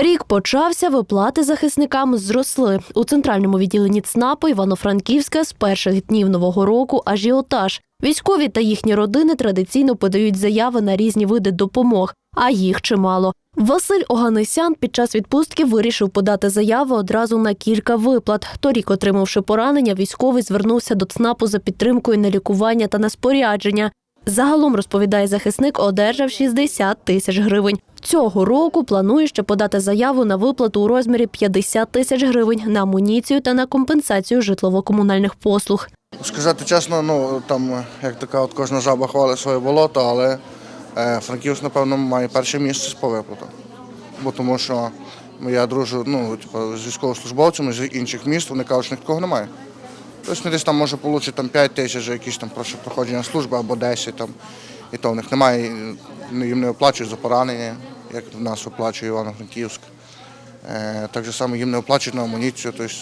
Рік почався, виплати захисникам зросли. У центральному відділенні ЦНАПу Івано-Франківська з перших днів нового року ажіотаж. Військові та їхні родини традиційно подають заяви на різні види допомог, а їх чимало. Василь Оганесян під час відпустки вирішив подати заяву одразу на кілька виплат. Торік, отримавши поранення, військовий звернувся до ЦНАПу за підтримкою на лікування та на спорядження. Загалом, розповідає захисник, одержав 60 тисяч гривень. Цього року планує ще подати заяву на виплату у розмірі 50 тисяч гривень на амуніцію та на компенсацію житлово-комунальних послуг. Сказати чесно, ну там як така от кожна жаба хвалить своє болото, але е, Франківськ, напевно, має перше місце по виплатам. Бо тому що я дружу ну, типу, з військовослужбовцями з інших міст, вони кажуть, що такого немає. Тобто десь там може отримати там 5 тисяч за якісь там проходження служби або 10 там. І то в них немає, ну, їм не оплачують за поранення, як в нас оплачує Івано-Франківськ. Е, так само їм не оплачують на амуніцію. Тобто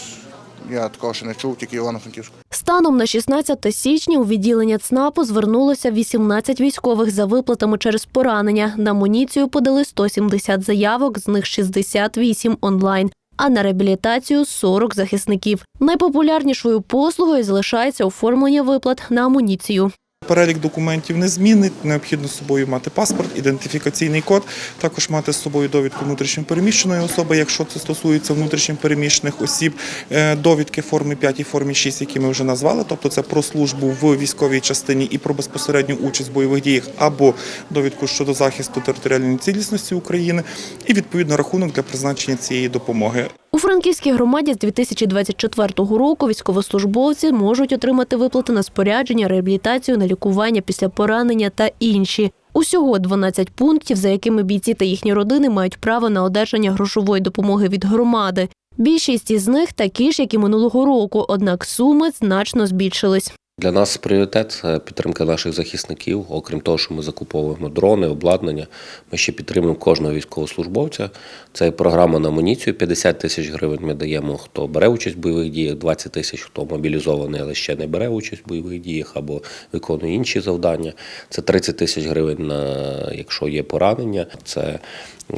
я такого ще не чув, тільки Івано-Франківську. Станом на 16 січня у відділення ЦНАПу звернулося 18 військових за виплатами через поранення. На амуніцію подали 170 заявок, з них 68 онлайн. А на реабілітацію 40 захисників. Найпопулярнішою послугою залишається оформлення виплат на амуніцію. Перелік документів не змінить. Необхідно з собою мати паспорт, ідентифікаційний код, також мати з собою довідку внутрішньопереміщеної особи, якщо це стосується внутрішньопереміщених осіб, Е, довідки форми 5 і формі 6, які ми вже назвали, тобто це про службу в військовій частині і про безпосередню участь в бойових діях, або довідку щодо захисту територіальної цілісності України, і відповідно рахунок для призначення цієї допомоги. У Франківській громаді з 2024 року військовослужбовці можуть отримати виплати на спорядження, реабілітацію, на лікування після поранення та інші. Усього 12 пунктів, за якими бійці та їхні родини мають право на одержання грошової допомоги від громади. Більшість із них такі ж, як і минулого року, однак суми значно збільшились. Для нас пріоритет підтримка наших захисників. Окрім того, що ми закуповуємо дрони, обладнання. Ми ще підтримуємо кожного військовослужбовця. Це програма на амуніцію. 50 тисяч гривень ми даємо, хто бере участь в бойових діях, 20 тисяч, хто мобілізований, але ще не бере участь в бойових діях або виконує інші завдання. Це 30 тисяч гривень, на, якщо є поранення. Це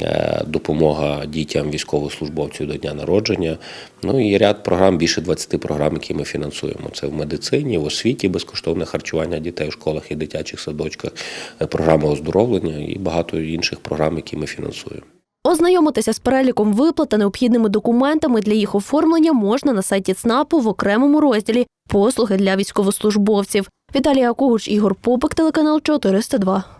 е, допомога дітям військовослужбовців до дня народження. Ну і ряд програм, більше 20 програм, які ми фінансуємо. Це в медицині, в освіті, безкоштовне харчування дітей в школах і дитячих садочках, програми програма оздоровлення і багато інших програм, які ми фінансуємо. Ознайомитися з переліком виплат та необхідними документами для їх оформлення можна на сайті ЦНАПу в окремому розділі Послуги для військовослужбовців. Віталія Когуч, Ігор Попик, телеканал 402.